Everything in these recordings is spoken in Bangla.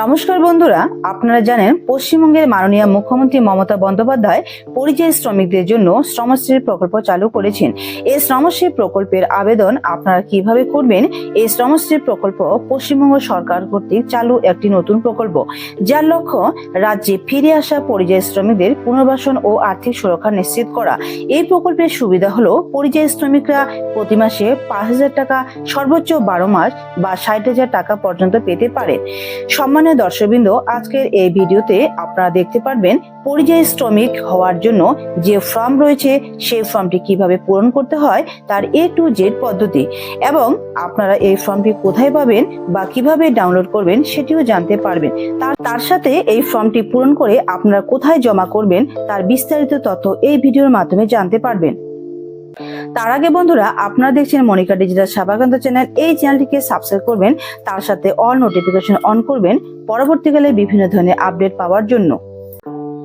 নমস্কার বন্ধুরা, আপনারা জানেন পশ্চিমবঙ্গের মাননীয় মুখ্যমন্ত্রী মমতা বন্দ্যোপাধ্যায় পরিযায়ী শ্রমিকদের জন্য শ্রমশ্রী প্রকল্প চালু করেছেন। এই শ্রমশ্রী প্রকল্পের আবেদন আপনারা কীভাবে করবেন? এই শ্রমশ্রী প্রকল্প পশ্চিমবঙ্গ সরকার কর্তৃক চালু একটি নতুন প্রকল্প, যার লক্ষ্য রাজ্যে ফিরে আসা পরিযায়ী শ্রমিকদের পুনর্বাসন ও আর্থিক সুরক্ষা নিশ্চিত করা। এই প্রকল্পের সুবিধা হলো, পরিযায়ী শ্রমিকরা প্রতি মাসে পাঁচ হাজার টাকা সর্বোচ্চ বারো মাস বা ষাট হাজার টাকা পর্যন্ত পেতে পারেন। সম্মানীয় দর্শকবৃন্দ, আজকের এই ভিডিওতে আপনারা দেখতে পারবেন পরিযায়ী শ্রমিক হওয়ার জন্য যে ফর্ম রয়েছে, সেই ফর্মটি কীভাবে পূরণ করতে হয়, তার এ টু জেড পদ্ধতি এবং আপনারা এই ফর্মটি কোথায় পাবেন বা কীভাবে ডাউনলোড করবেন সেটিও জানতে পারবেন। তার তার সাথে এই ফর্মটি পূরণ করে আপনারা কোথায় জমা করবেন, তার বিস্তারিত তথ্য এই ভিডিওর মাধ্যমে জানতে পারবেন। তার আগে বন্ধুরা, আপনারা দেখছেন মনিকা ডিজিটাল সাবাকান্ত চ্যানেল এই চ্যানেলটিকে সাবস্ক্রাইব করবেন, তার সাথে অল নোটিফিকেশন অন করবেন, পরবর্তীকালে বিভিন্ন ধরনের আপডেট পাওয়ার জন্য।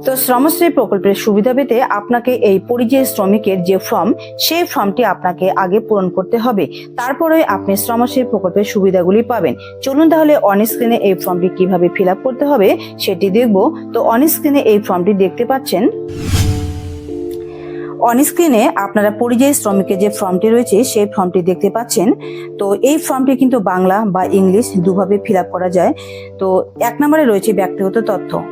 তো শ্রমশ্রী প্রকল্পের সুবিধা পেতে আপনাকে এই পরিযায়ী শ্রমিকের যে ফর্ম সেই ফর্মটি আপনাকে আগে পূরণ করতে হবে। তারপরে আপনি শ্রমশ্রী প্রকল্পের সুবিধাগুলি পাবেন। চলুন তাহলে অন স্ক্রিনে এই ফর্মটি কীভাবে ফিল করতে হবে, সেটি দেখব। তো অন স্ক্রিনে এই ফর্মটি দেখতে পাচ্ছেন। অন স্ক্রিনে আপনারা পরিযায়ী শ্রমিকের যে ফর্মটি রয়েছে, সেই ফর্মটি দেখতে পাচ্ছেন। তো এই ফর্মটি কিন্তু বাংলা বা ইংলিশ দুভাবে ফিল করা যায়। তো এক নম্বরে রয়েছে ব্যক্তিগত তথ্য।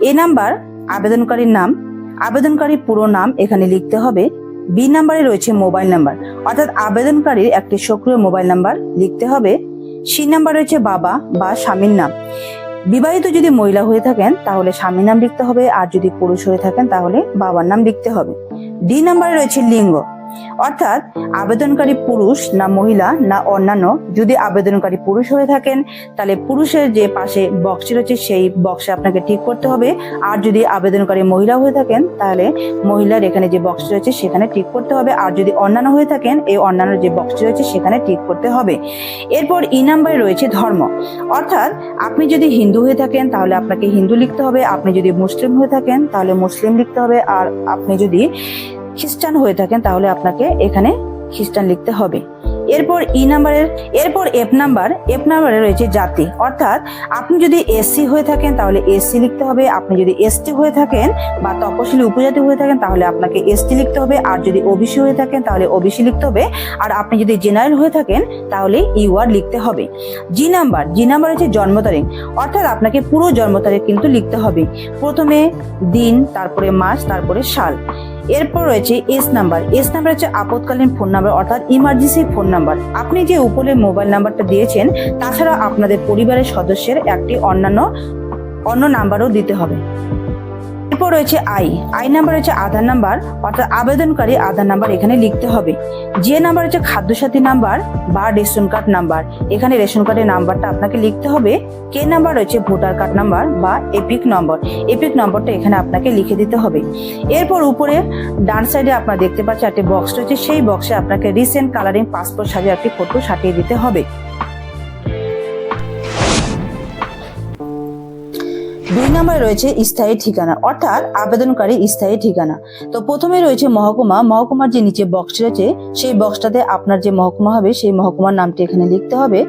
এ নাম্বার, আবেদনকারীর নাম। আবেদনকারীর পুরো নাম এখানে লিখতে হবে। বি নাম্বারে রয়েছে মোবাইল নাম্বার। অর্থাৎ আবেদনকারীর একটি সক্রিয় মোবাইল নাম্বার লিখতে হবে। সি নাম্বার রয়েছে বাবা বা স্বামীর নাম। বিবাহিত যদি মহিলা হয়ে থাকেন, তাহলে স্বামী নাম লিখতে হবে, আর যদি পুরুষ হয়ে থাকেন, তাহলে বাবার নাম লিখতে হবে। ডি নাম্বারে রয়েছে লিঙ্গ। অর্থাৎ আবেদনকারী পুরুষ না মহিলা না অন্যান্য যদি আবেদনকারী পুরুষ হয়ে থাকেন, তাহলে পুরুষের যে পাশে বক্সটি রয়েছে সেই বক্সে আপনাকে ঠিক করতে হবে। আর যদি আবেদনকারী মহিলা হয়ে থাকেন, তাহলে মহিলার এখানে যে বক্সটি রয়েছে সেখানে ঠিক করতে হবে। আর যদি অন্যান্য হয়ে থাকেন, এই অন্যান্য যে বক্সটি রয়েছে সেখানে ঠিক করতে হবে। এরপর ই নাম্বারে রয়েছে ধর্ম। অর্থাৎ আপনি যদি হিন্দু হয়ে থাকেন, তাহলে আপনাকে হিন্দু লিখতে হবে। আপনি যদি মুসলিম হয়ে থাকেন, তাহলে মুসলিম লিখতে হবে। আর আপনি যদি খ্রিস্টান হয়ে থাকেন, তাহলে আপনাকে এখানে খ্রিস্টান লিখতে হবে। এরপর ই নাম্বারের এরপর এফ নাম্বার এফ নাম্বারে রয়েছে জাতি। অর্থাৎ আপনি যদি এসসি হয়ে থাকেন, তাহলে এসসি লিখতে হবে। আপনি যদি এসটি হয়ে থাকেন বা তপশিলি উপজাতি হয়ে থাকেন, তাহলে আপনাকে এসটি লিখতে হবে। আর যদি ওবিসি হয়ে থাকেন, তাহলে ওবিসি লিখতে হবে। আর আপনি যদি জেনারেল হয়ে থাকেন, তাহলে ইউআর লিখতে হবে। জি নাম্বার জি নাম্বার হচ্ছে জন্ম তারিখ। অর্থাৎ আপনাকে পুরো জন্ম তারিখ কিন্তু লিখতে হবে। প্রথমে দিন, তারপরে মাস, তারপরে সাল। এরপর রয়েছে এস নাম্বার এস নাম্বার হচ্ছে আপতকালীন ফোন নাম্বার অর্থাৎ ইমার্জেন্সি ফোন নাম্বার আপনি যে উপরে মোবাইল নাম্বারটা দিয়েছেন, তাছাড়া আপনাদের পরিবারের সদস্যের একটি অন্যান্য, অন্য নাম্বারও দিতে হবে। এরপর রয়েছে আই। আই নাম্বার হচ্ছে আধার নাম্বার, অর্থাৎ আবেদনকারী আধার নাম্বার এখানে লিখতে হবে। যে নাম্বার হচ্ছে খাদ্যসাথী নাম্বার বা রেশন কার্ড নাম্বার। এখানে রেশন কার্ডের নাম্বারটা আপনাকে লিখতে হবে। কে নাম্বার রয়েছে? ভোটার কার্ড নাম্বার বা এপিক নম্বর। এপিক নম্বরটা এখানে আপনাকে লিখে দিতে হবে। এরপর উপরে ডান সাইডে আপনারা দেখতে পাচ্ছেন একটি বক্স রয়েছে। সেই বক্সে আপনাকে রিসেন্ট কালারিং পাসপোর্ট সাজিয়ে একটি ফটো সাটিয়ে দিতে হবে। দুই নম্বরে রয়েছে স্থায়ী ঠিকানা, অর্থাৎ আবেদনকারী স্থায়ী ঠিকানা। তো প্রথমে রয়েছে মহকুমা। মহকুমার যে নিচে বক্স রয়েছে, সেই বক্সটাতে আপনার যে মহকুমা হবে, সেই মহকুমার নামটি এখানে লিখতে হবে।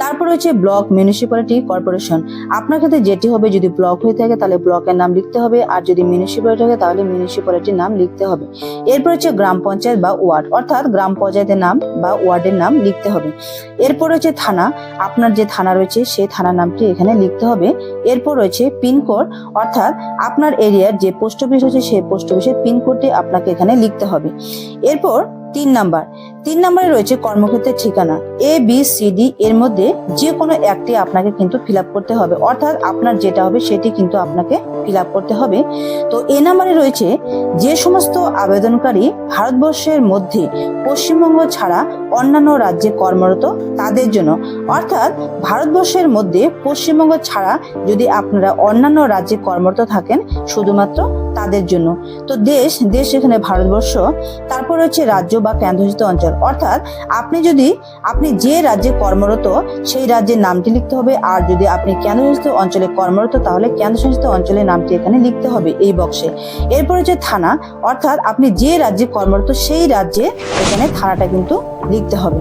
তারপর রয়েছে ব্লক মিউনিসিপ্যালিটি কর্পোরেশন আপনার ক্ষেত্রে যেটি হবে, যদি ব্লক হয়ে থাকে, তাহলে ব্লকের নাম লিখতে হবে। আর যদি মিউনিসিপ্যালিটি থাকে, তাহলে মিউনিসিপ্যালিটির নাম লিখতে হবে। এরপর হচ্ছে গ্রাম পঞ্চায়েত বা ওয়ার্ড, অর্থাৎ গ্রাম পঞ্চায়েতের নাম বা ওয়ার্ডের নাম লিখতে হবে। এরপর রয়েছে থানা। আপনার যে থানা রয়েছে, সেই থানার নামটি এখানে লিখতে হবে। এরপর রয়েছে পিনকোড অর্থাৎ আপনার এরিয়ার যে পোস্ট অফিস আছে সেই পোস্ট অফিসের পিনকোডটি আপনাকে এখানে লিখতে হবে। এরপর তিন নাম্বার তিন নম্বরে রয়েছে কর্মক্ষেত্রের ঠিকানা। এ বি সি ডি এর মধ্যে যে কোনো একটি আপনাকে কিন্তু ফিল করতে হবে। অর্থাৎ আপনার যেটা হবে সেটি কিন্তু আপনাকে ফিল করতে হবে। তো এ নাম্বারে রয়েছে যে সমস্ত আবেদনকারী ভারতবর্ষের মধ্যে পশ্চিমবঙ্গ ছাড়া অন্যান্য রাজ্যে কর্মরত তাদের জন্য, অর্থাৎ ভারতবর্ষের মধ্যে পশ্চিমবঙ্গ ছাড়া যদি আপনারা অন্যান্য রাজ্যে কর্মরত থাকেন, শুধুমাত্র তাদের জন্য। তো দেশ দেশ এখানে ভারতবর্ষ, তারপর হচ্ছে রাজ্য বা কেন্দ্রশাসিত অঞ্চল। অর্থাৎ আপনি যদি, আপনি যে রাজ্যে কর্মরত, সেই রাজ্যের নামটি লিখতে হবে। আর যদি আপনি কেন্দ্রশাসিত অঞ্চলে কর্মরত, তাহলে কেন্দ্রশাসিত অঞ্চলের নামটি এখানে লিখতে হবে এই বক্সে। এরপরে যে থানা, অর্থাৎ আপনি যে রাজ্যে কর্মরত, সেই রাজ্যে এখানে থানাটা কিন্তু লিখতে হবে।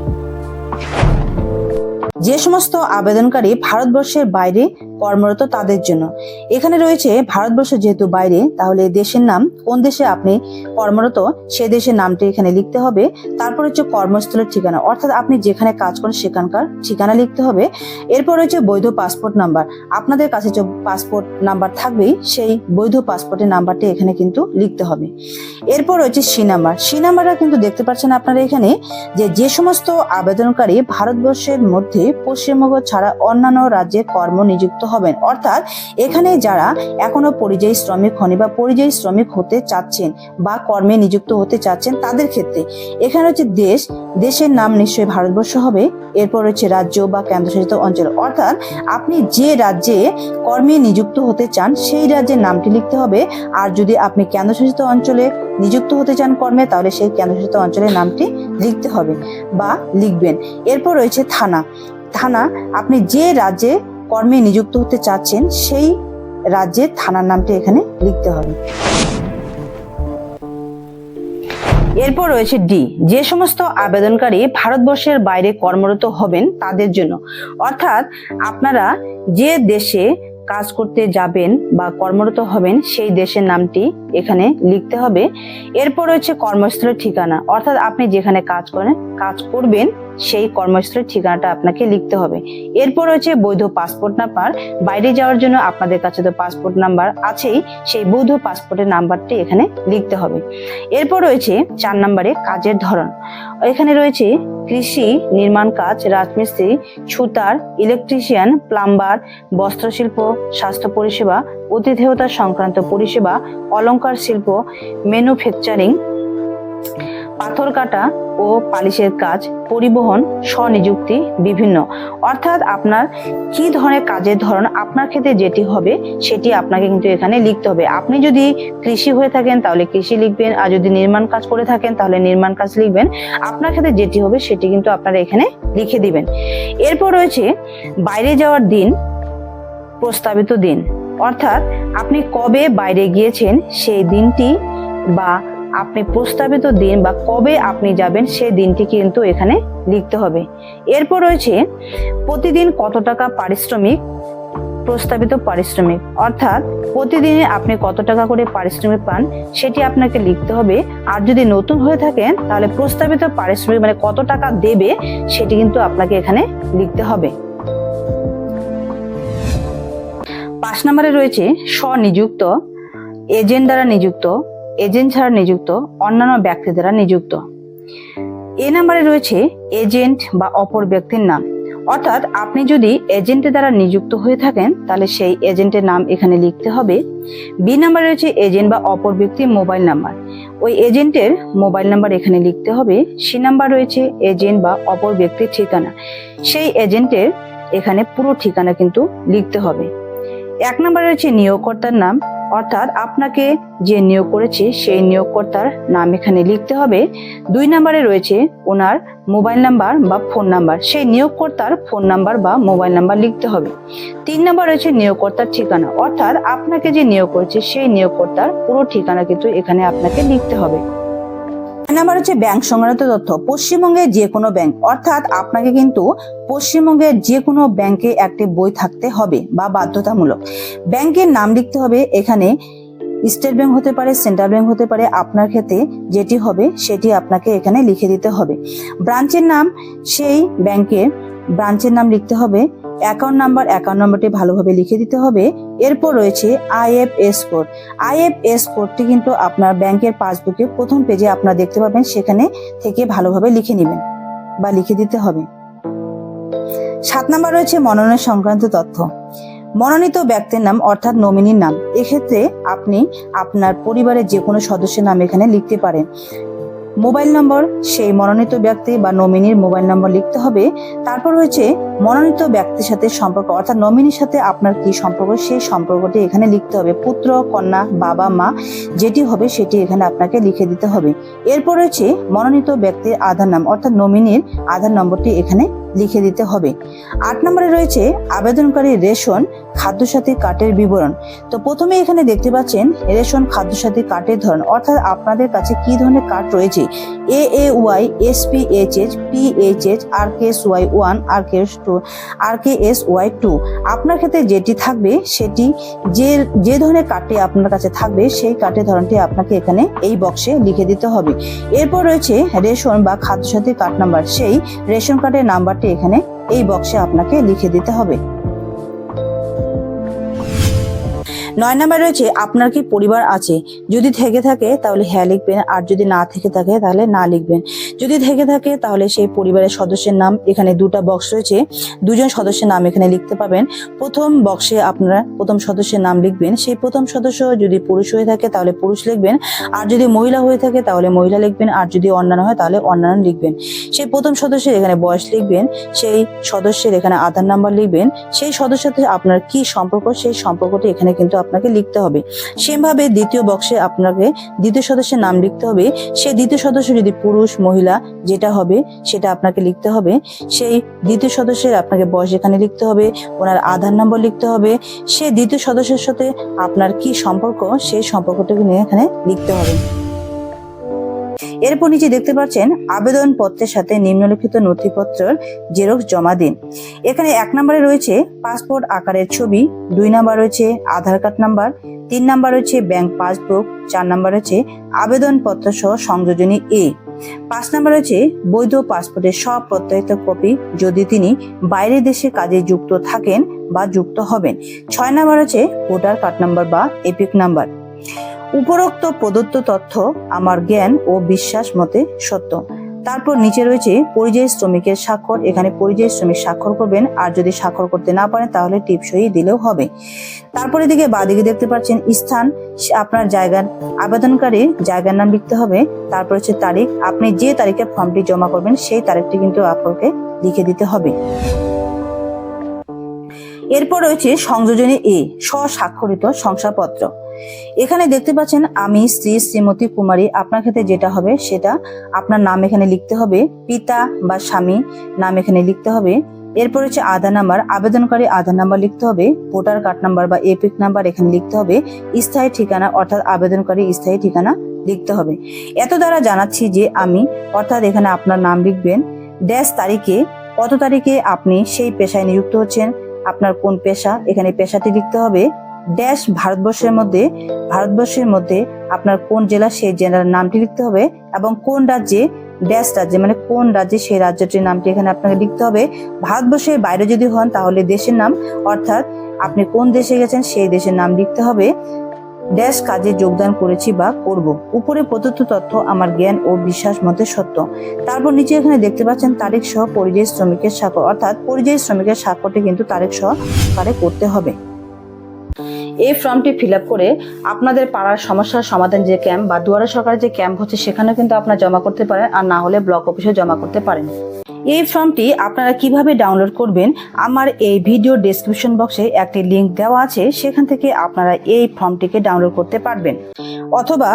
যে সমস্ত আবেদনকারী ভারতবর্ষের বাইরে কর্মরত তাদের জন্য। এখানে রয়েছে ভারতবর্ষ যেহেতু বাইরে, তাহলে দেশের নাম, কোন দেশে আপনি কর্মরত, সে দেশের নামটি এখানে লিখতে হবে। তারপর হচ্ছে কর্মস্থলের ঠিকানা, অর্থাৎ আপনি যেখানে কাজ করেন সেখানকার ঠিকানা লিখতে হবে। এরপর হচ্ছে বৈধ পাসপোর্ট নাম্বার। আপনাদের কাছে যে পাসপোর্ট নাম্বার থাকবেই, সেই বৈধ পাসপোর্টের নাম্বারটি এখানে কিন্তু লিখতে হবে। এরপর হচ্ছে সি নাম্বার। সি নাম্বারটা কিন্তু দেখতে পাচ্ছেন আপনারা এখানে, যে যে সমস্ত আবেদনকারী ভারতবর্ষের মধ্যে পশ্চিমবঙ্গ ছাড়া অন্যান্য রাজ্যে কর্ম নিযুক্ত হবেন অর্থাৎ এখানে যারা এখনও পরিযায়ী শ্রমিক হন বা পরিযায়ী শ্রমিক হতে চাচ্ছেন বা কর্মে নিযুক্ত হতে চাচ্ছেন তাদের ক্ষেত্রে এখানে হচ্ছে দেশ, দেশের নাম নিশ্চয়ই ভারতবর্ষ হবে, এরপর হচ্ছে রাজ্য বা কেন্দ্রশাসিত অঞ্চল। অর্থাৎ আপনি যে রাজ্যে কর্মে নিযুক্ত হতে চান, সেই রাজ্যের নামটি লিখতে হবে। আর যদি আপনি কেন্দ্রশাসিত অঞ্চলে নিযুক্ত হতে চান কর্মে, তাহলে সেই কেন্দ্রশাসিত অঞ্চলের নামটি লিখতে হবে বা লিখবেন। এরপর রয়েছে থানা। থানা, আপনি যে রাজ্যে কর্মে নিযুক্ত হতে চাচ্ছেন, সেই রাজ্যের থানার নামটি এখানে লিখতে হবে। এরপর রয়েছে ডি। যে সমস্ত আবেদনকারী ভারতবর্ষের বাইরে কর্মরত হবেন তাদের জন্য। অর্থাৎ আপনারা যে দেশে কাজ করতে যাবেন বা কর্মরত হবেন, সেই দেশের নামটি এখানে লিখতে হবে। এরপর রয়েছে কর্মস্থলের ঠিকানা। অর্থাৎ আপনি যেখানে কাজ করেন, কাজ করবেন সেই কর্মস্থলের ঠিকানাটা আপনাকে লিখতে হবে। এরপর রয়েছে বৈধ পাসপোর্ট নাম্বার। বাইরে যাওয়ার জন্য আপনাদের কাছে তো পাসপোর্ট নাম্বার আছেই, সেই বৈধ পাসপোর্টের নাম্বারটি এখানে লিখতে হবে। এরপর রয়েছে চার নম্বরে কাজের ধরন। এখানে রয়েছে কৃষি, নির্মাণ কাজ, রাজমিস্ত্রি, ছুতার, ইলেকট্রিশিয়ান, প্লাম্বার, বস্ত্রশিল্প, স্বাস্থ্য পরিষেবা, অতিথেয়তা সংক্রান্ত পরিষেবা অলঙ্কার শিল্প, ম্যানুফ্যাকচারিং পাথর কাটা ও পালিশের কাজ, পরিবহন, স্বনিযুক্তি বিভিন্ন। অর্থাৎ আপনার কি ধরনের কাজের ধরন আপনার ক্ষেত্রে যেটি হবে, সেটি আপনাকে কিন্তু এখানে লিখতে হবে। আপনি যদি কৃষি হয়ে থাকেন, তাহলে কৃষি লিখবেন। আর যদি নির্মাণ কাজ করে থাকেন, তাহলে নির্মাণ কাজ লিখবেন। আপনার ক্ষেত্রে যেটি হবে, সেটি কিন্তু আপনারা এখানে লিখে দিবেন। এরপর রয়েছে বাইরে যাওয়ার দিন, প্রস্তাবিত দিন। অর্থাৎ আপনি কবে বাইরে গিয়েছেন, সেই দিনটি বা আপনি প্রস্তাবিত দিন বা কবে আপনি যাবেন, সেই দিনটি কিন্তু এখানে লিখতে হবে। এরপর রয়েছে, প্রতিদিন কত টাকা পারিশ্রমিক, প্রস্তাবিত পারিশ্রমিক? অর্থাৎ, প্রতিদিনে আপনি কত টাকা করে পারিশ্রমিক পান, সেটি আপনাকে লিখতে হবে। আর যদি নতুন হয়ে থাকেন, তাহলে প্রস্তাবিত পারিশ্রমিক মানে কত টাকা দেবে, সেটি কিন্তু আপনাকে এখানে লিখতে হবে। পাঁচ নম্বরে রয়েছে, স্বনিযুক্ত, এজেন্ট দ্বারা নিযুক্ত এজেন্ট ছাড়া নিযুক্ত, অন্যান্য ব্যক্তি দ্বারা নিযুক্ত। এ নাম্বারে রয়েছে এজেন্ট বা অপর ব্যক্তির নাম। অর্থাৎ আপনি যদি এজেন্টের দ্বারা নিযুক্ত হয়ে থাকেন, তাহলে সেই এজেন্টের নাম এখানে লিখতে হবে। বি নাম্বারে রয়েছে এজেন্ট বা অপর ব্যক্তির মোবাইল নাম্বার। ওই এজেন্টের মোবাইল নাম্বার এখানে লিখতে হবে। সি নাম্বার রয়েছে এজেন্ট বা অপর ব্যক্তির ঠিকানা। সেই এজেন্টের এখানে পুরো ঠিকানা কিন্তু লিখতে হবে। এক নম্বরে রয়েছে নিয়োগকর্তার নাম, অর্থাৎ আপনাকে যে নিয়োগ করেছে সেই নিয়োগকর্তার নাম এখানে লিখতে হবে। দুই নম্বরে রয়েছে ওনার মোবাইল নাম্বার বা ফোন নাম্বার। সেই নিয়োগকর্তার ফোন নাম্বার বা মোবাইল নাম্বার লিখতে হবে। তিন নম্বর রয়েছে নিয়োগকর্তার ঠিকানা, অর্থাৎ আপনাকে যে নিয়োগ করেছে সেই নিয়োগকর্তার পুরো ঠিকানা কিন্তু এখানে আপনাকে লিখতে হবে। নাম্বার হচ্ছে ব্যাংক সংক্রান্ত তথ্য। পশ্চিমবঙ্গের যে কোনো ব্যাংক অর্থাৎ আপনাকে কিন্তু পশ্চিমবঙ্গের যে কোনো ব্যাংকে একটি বই থাকতে হবে বা বাধ্যতামূলক। ব্যাংকের নাম লিখতে হবে, এখানে স্টেট ব্যাংক হতে পারে সেন্ট্রাল ব্যাংক হতে পারে, আপনার ক্ষেত্রে যেটি হবে সেটি আপনাকে এখানে লিখে দিতে হবে। ব্রাঞ্চের নাম, সেই ব্যাংকের ব্রাঞ্চের নাম লিখতে হবে অ্যাকাউন্ট নাম্বার অ্যাকাউন্ট নাম্বারটি ভালোভাবে লিখে দিতে হবে। এরপর রয়েছে আইএফএস কোড আইএফএস কোডটি কিন্তু আপনার ব্যাংকের পাসবুকে প্রথম পেজে আপনারা দেখতে পাবেন, সেখানে থেকে ভালোভাবে লিখে নেবেন বা লিখে দিতে হবে। সাত নাম্বার রয়েছে মনোনয়ন সংক্রান্ত তথ্য। মনোনীত ব্যক্তির নাম অর্থাৎ নমিনির নাম। এক্ষেত্রে আপনি আপনার পরিবারের যে কোনো সদস্যের নাম এখানে লিখতে পারেন। মোবাইল নম্বর, সেই মনোনীত ব্যক্তি বা নমিনির মোবাইল নম্বর লিখতে হবে। তারপর রয়েছে মনোনীত ব্যক্তির সাথে সম্পর্ক, অর্থাৎ নমিনির সাথে আপনার কি সম্পর্ক, সেই সম্পর্কটি এখানে লিখতে হবে। পুত্র, কন্যা, বাবা, মা, যেটি হবে সেটি এখানে আপনাকে লিখে দিতে হবে। এরপর রয়েছে মনোনীত ব্যক্তির আধার নাম, অর্থাৎ নমিনির আধার নম্বরটি এখানে লিখে দিতে হবে। আট নম্বরে রয়েছে আবেদনকারী রেশন খাদ্যসাথী কার্ডের বিবরণ। তো প্রথমে এখানে দেখতে পাচ্ছেন রেশন খাদ্যসাথী কার্ডের ধরন। অর্থাৎ আপনাদের কাছে কি ধরনের কার্ড রয়েছে? A A Y S P H H P H H R K S Y one R K S two R K S Y two আপনার ক্ষেত্রে যেটি থাকবে সেটি যে যে ধরনের কার্ডটি আপনার কাছে থাকবে সেই কার্ডের ধরনটি আপনাকে এখানে এই বক্সে লিখে দিতে হবে। এরপর রয়েছে রেশন বা খাদ্যসাথী কার্ড নাম্বার সেই রেশন কার্ডের নাম্বারটি এখানে এই বক্সে আপনাকে লিখে দিতে হবে। নয় নাম্বার রয়েছে, আপনার কি পরিবার আছে? যদি থেকে থাকে, তাহলে হ্যাঁ লিখবেন। আর যদি না থেকে থাকে, তাহলে না লিখবেন। যদি থেকে থাকে, তাহলে সেই পরিবারের সদস্যের নাম, এখানে দুটা বক্স রয়েছে। দুজন সদস্যের নাম এখানে লিখতে পাবেন। প্রথম বক্সে আপনারা প্রথম সদস্যের নাম লিখবেন। সেই প্রথম সদস্য যদি পুরুষ হয়ে থাকে, তাহলে পুরুষ লিখবেন। আর যদি মহিলা হয়ে থাকে, তাহলে মহিলা লিখবেন। আর যদি অন্যান্য হয়, তাহলে অন্যান্য লিখবেন। সেই প্রথম সদস্যের এখানে বয়স লিখবেন। সেই সদস্যের এখানে আধার নাম্বার লিখবেন। সেই সদস্যের সাথে আপনার কি সম্পর্ক, সেই সম্পর্কটি এখানে কিন্তু আপনাকে লিখতে হবে। সেমভাবে দ্বিতীয় বক্সে আপনাকে দ্বিতীয় সদস্যের নাম লিখতে হবে। সে দ্বিতীয় সদস্য যদি পুরুষ, মহিলা যেটা হবে সেটা আপনাকে লিখতে হবে। সেই দ্বিতীয় সদস্যের আপনাকে বয়স এখানে লিখতে হবে। ওনার আধার নম্বর লিখতে হবে। সে দ্বিতীয় সদস্যের সাথে আপনার কি সম্পর্ক, সেই সম্পর্কটাকে নিয়ে এখানে লিখতে হবে। এরপর নিচে দেখতে পাচ্ছেন আবেদন পত্রের সাথে নিম্নলিখিত নথিপত্রের জেরক্স জমা দিন। এখানে এক নম্বরে রয়েছে পাসপোর্ট আকারের ছবি, দুই নাম্বার রয়েছে আধার কার্ড নাম্বার, তিন নাম্বার রয়েছে ব্যাংক পাসবুক, চার নাম্বার রয়েছে আবেদনপত্র সহ সংযোজনী এ। পাঁচ নাম্বার রয়েছে বৈধ পাসপোর্টের সব প্রত্যায়িত কপি, যদি তিনি বাইরের দেশে কাজে যুক্ত থাকেন বা যুক্ত হবেন। ছয় নাম্বার রয়েছে ভোটার কার্ড নাম্বার বা এপিক নাম্বার। উপরোক্ত প্রদত্ত তথ্য আমার জ্ঞান ও বিশ্বাস মতে সত্য। তারপর নিচে রয়েছে, পরিযায়ী শ্রমিকের স্বাক্ষর। এখানে পরিযায়ী শ্রমিক স্বাক্ষর করবেন। আর যদি স্বাক্ষর করতে না পারেন, তাহলে টিপসই দিলেও হবে। তারপরে দিকে বাদিকে দেখতে পাচ্ছেন স্থান। আপনার জায়গার আবেদনকারীর জায়গার নাম লিখতে হবে। তারপর হচ্ছে তারিখ। আপনি যে তারিখে ফর্মটি জমা করবেন, সেই তারিখটি কিন্তু আপনাকে লিখে দিতে হবে। এরপর রয়েছে সংযোজনী এ, স্বস্বাক্ষরিত শংসাপত্র। এখানে দেখতে পাচ্ছেন আমি শ্রী শ্রীমতী কুমারী। আপনার ক্ষেত্রে যেটা হবে সেটা আপনার নাম এখানে লিখতে হবে। পিতা বা স্বামী নাম এখানে লিখতে হবে। এরপর হচ্ছে আধার নাম্বার। আবেদনকারী আধার নাম্বার লিখতে হবে। ভোটার কার্ড নাম্বার বা এপিক নাম্বার এখানে লিখতে হবে। স্থায়ী ঠিকানা অর্থাৎ আবেদনকারী স্থায়ী ঠিকানা লিখতে হবে। এত দ্বারা জানাচ্ছি যে আমি অর্থাৎ এখানে আপনার নাম লিখবেন। ড্যাশ তারিখে কত তারিখে আপনি সেই পেশায় নিযুক্ত হচ্ছেন? আপনার কোন পেশা? এখানে পেশাটি লিখতে হবে। ড্যাশ ভারতবর্ষের মধ্যে ভারতবর্ষের মধ্যে আপনার কোন জেলা সেই জেলার নামটি লিখতে হবে এবং কোন রাজ্যে ড্যাশ রাজ্যে মানে কোন রাজ্যে সেই রাজ্যটির নামটি এখানে আপনাকে লিখতে হবে। ভারতবর্ষের বাইরে যদি হন তাহলে দেশের নাম, অর্থাৎ আপনি কোন দেশে গেছেন সেই দেশের নাম লিখতে হবে। ড্যাশ কাজে যোগদান করেছি বা করব। উপরে প্রদত্ত তথ্য আমার জ্ঞান ও বিশ্বাস মতে সত্য। তারপর নিচে এখানে দেখতে পাচ্ছেন তারিখ সহ পরিযায়ী শ্রমিকের স্বাক্ষর অর্থাৎ পরিযায়ী শ্রমিকের স্বাক্ষরটি কিন্তু তারিখ সহকারে করতে হবে। এই ফর্মটি ফিল করে আপনাদের পাড়ার সমস্যার সমাধান যে ক্যাম্প বা দুয়ারা সরকারের যে ক্যাম্প হচ্ছে, সেখানেও কিন্তু আপনারা জমা করতে পারেন আর না হলে ব্লক অফিসে জমা করতে পারেন। এই ফর্মটি আপনারা কীভাবে ডাউনলোড করবেন, আমার এই ভিডিও ডেসক্রিপশন বক্সে একটি লিংক দেওয়া আছে, সেখান থেকে আপনারা এই ফর্মটিকে ডাউনলোড করতে পারবেন। অথবা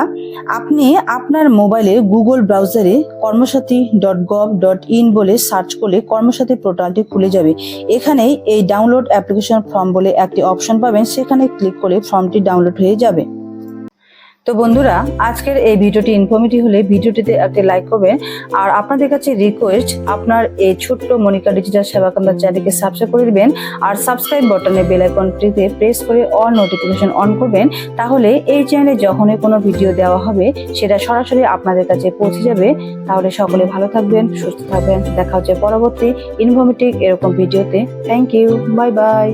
আপনি আপনার মোবাইলে গুগল ব্রাউজারে Karmasathi dot gov dot in বলে সার্চ করলে কর্মসাথী পোর্টালটি খুলে যাবে। এখানে এই ডাউনলোড অ্যাপ্লিকেশন ফর্ম বলে একটি অপশন পাবেন, সেখানে ক্লিক করলে ফর্মটি ডাউনলোড হয়ে যাবে। তো বন্ধুরা, আজকের এই ভিডিওটি ইনফরমেটিভ হলে ভিডিওটিতে একটি লাইক করবেন। আর আপনাদের কাছে রিকোয়েস্ট আপনার এই ছোট্ট মনিকা ডিজিটাল সেবা কেন্দ্র চ্যানেলকে সাবস্ক্রাইব করে দিবেন। আর সাবস্ক্রাইব বাটনে বেল আইকনটিতে প্রেস করে অল নোটিফিকেশন অন করবেন। তাহলে এই চ্যানেলে যখনই কোনো ভিডিও দেওয়া হবে, সেটা সরাসরি আপনাদের কাছে পৌঁছে যাবে। তাহলে সকলে ভালো থাকবেন, সুস্থ থাকবেন। দেখা হচ্ছে পরবর্তী ইনফরমেটিভ এরকম ভিডিওতে থ্যাংক ইউ বাই বাই